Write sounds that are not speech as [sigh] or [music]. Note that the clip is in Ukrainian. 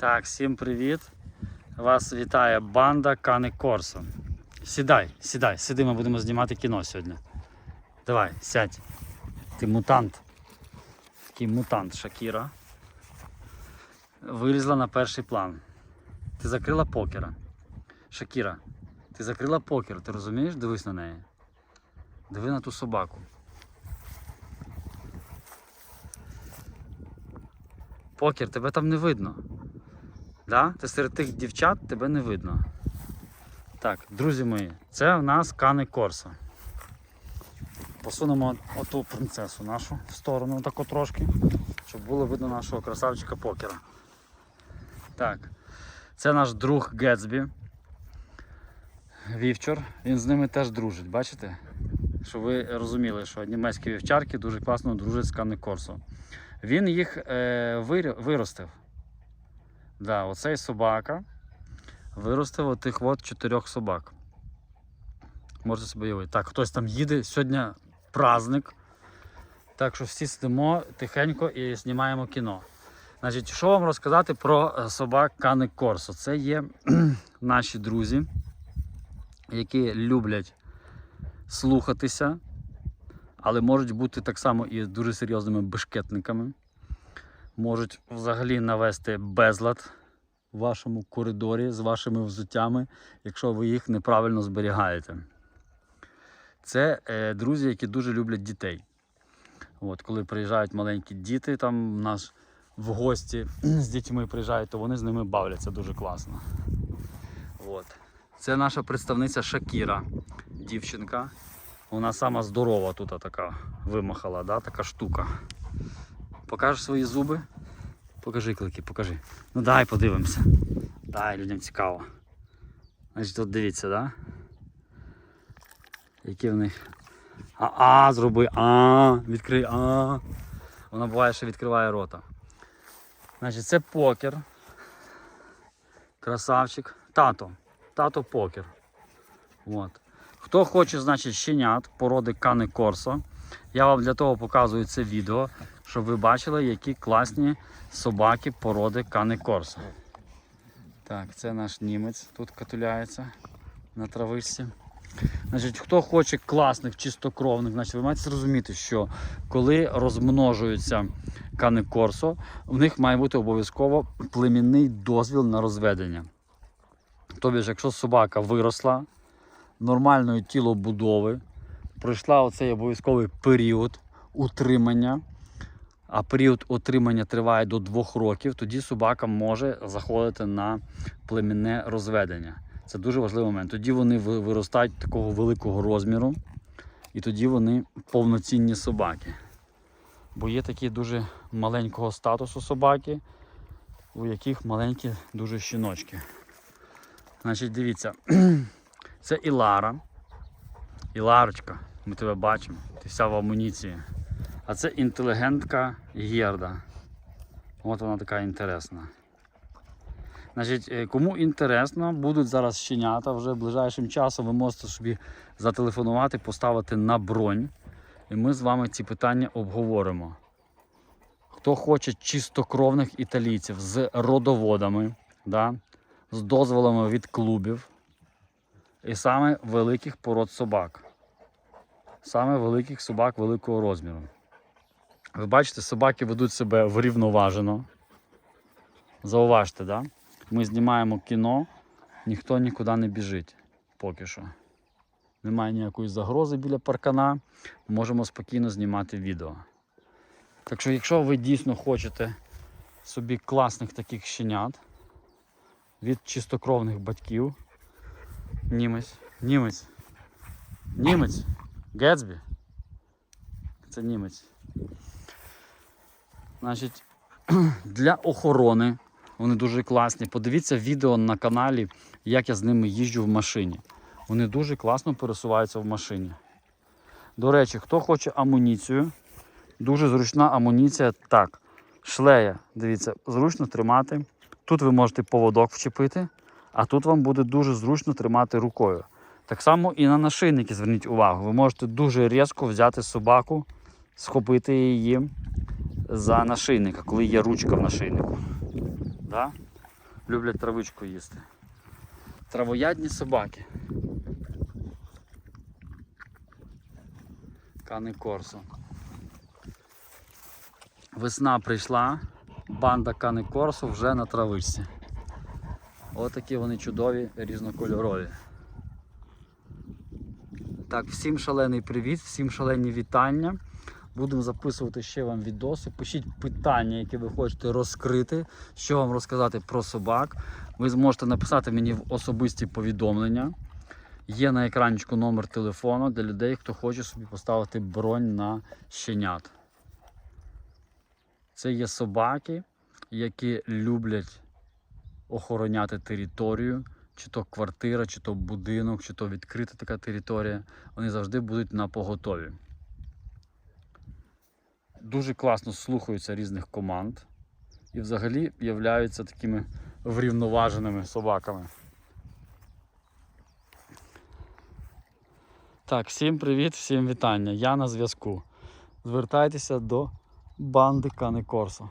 Так, всім привіт. Вас вітає банда Кани Корсо. Сідай, сідай, сиди, ми будемо знімати кіно сьогодні. Давай, сядь. Ти мутант. Такий мутант Шакіра. Вилізла на перший план. Ти закрила покера. Шакіра, ти закрила покер, ти розумієш? Дивись на неї. Диви на ту собаку. Покер, тебе там не видно. Да? Ти серед тих дівчат тебе не видно. Так, друзі мої, це в нас Кани Корса. Посунемо оту принцесу нашу в сторону тако трошки, щоб було видно нашого красавчика покера. Так, це наш друг Гетсбі. Вівчор. Він з ними теж дружить, бачите? Щоб ви розуміли, що німецькі вівчарки дуже класно дружать з Кани Корсо. Він їх е, виростив. Да, оцей собака виростив отих от чотирьох собак. Можете собі уявити. Так, хтось там їде. Сьогодні праздник. Так що всі сидимо тихенько і знімаємо кіно. Значить, що вам розказати про е, собак Кани Корсо? Це є наші друзі, які люблять слухатися, але можуть бути так само і дуже серйозними бешкетниками. Можуть взагалі навести безлад в вашому коридорі з вашими взуттями, якщо ви їх неправильно зберігаєте. Це е, друзі, які дуже люблять дітей. От, коли приїжджають маленькі діти, там в нас в гості з дітьми приїжджають, то вони з ними бавляться дуже класно. От. Це наша представниця Шакіра, дівчинка. Вона сама здорова тут така вимахала, да? така штука. Покажеш свої зуби? Покажи клики, покажи. Ну дай подивимося. Дай людям цікаво. Значить, тут дивіться, да? Які в них. А-а, зроби, а, відкрий, а. Вона буває, що відкриває рота. Значить, це покер. Красавчик. Тато. Тато покер. От. Хто хоче, значить, щенят породи Кани Корсо. Я вам для того показую це відео, щоб ви бачили, які класні собаки породи Кани Корсо. Так, це наш німець тут катуляється на травичці. Значить, хто хоче класних, чистокровних, значить ви маєте зрозуміти, що коли розмножуються кани корсо, в них має бути обов'язково племінний дозвіл на розведення. Тобто, якщо собака виросла нормальної тілобудови, пройшла оцей обов'язковий період утримання, а період утримання триває до 2 років, тоді собака може заходити на племінне розведення. Це дуже важливий момент. Тоді вони виростають такого великого розміру, і тоді вони повноцінні собаки. Бо є такі дуже маленького статусу собаки, у яких маленькі дуже щіночки. Значить, дивіться, [clears throat] це Ілара. Іларочка, ми тебе бачимо, ти вся в амуніції. А це інтелігентка Герда. От вона така інтересна. Значить, е, кому інтересно, будуть зараз щенята вже ближайшим часом. Ви можете собі зателефонувати, поставити на бронь. І ми з вами ці питання обговоримо. Хто хоче чистокровних італійців з родоводами, да, з дозволами від клубів і саме великих пород собак. Саме великих собак великого розміру. Ви бачите, собаки ведуть себе врівноважено. Зауважте, да? Ми знімаємо кіно, ніхто нікуди не біжить поки що. Немає ніякої загрози біля паркана, можемо спокійно знімати відео. Так що, якщо ви дійсно хочете собі класних таких щенят від чистокровних батьків, німець, німець, німець, Гетсбі. Це німець. Значить, [clears throat] для охорони вони дуже класні. Подивіться відео на каналі, як я з ними їжджу в машині. Вони дуже класно пересуваються в машині. До речі, хто хоче амуніцію, дуже зручна амуніція. Так, шлея, дивіться, зручно тримати. Тут ви можете поводок вчепити, а тут вам буде дуже зручно тримати рукою. Так само і на нашийники зверніть увагу. Ви можете дуже різко взяти собаку, схопити її за нашийника, коли є ручка в нашийнику. Да? люблять травичку їсти. Травоядні собаки. Кани Корсо. Весна прийшла, банда Кани Корсо вже на травичці. Отакі вони чудові, різнокольорові. Так, всім шалений привіт, всім шалені вітання. Будемо записувати ще вам відоси. Пишіть питання, які ви хочете розкрити, що вам розказати про собак. Ви зможете написати мені в особисті повідомлення. Є на екранчику номер телефону для людей, хто хоче собі поставити бронь на щенят. Це є собаки, які люблять охороняти територію, чи то квартира, чи то будинок, чи то відкрита така територія. Вони завжди будуть на поготові. Дуже класно слухаються різних команд і взагалі являються такими врівноваженими собаками. Так, всім привіт, всім вітання. Я на зв'язку. Звертайтеся до банди Кани Корсо.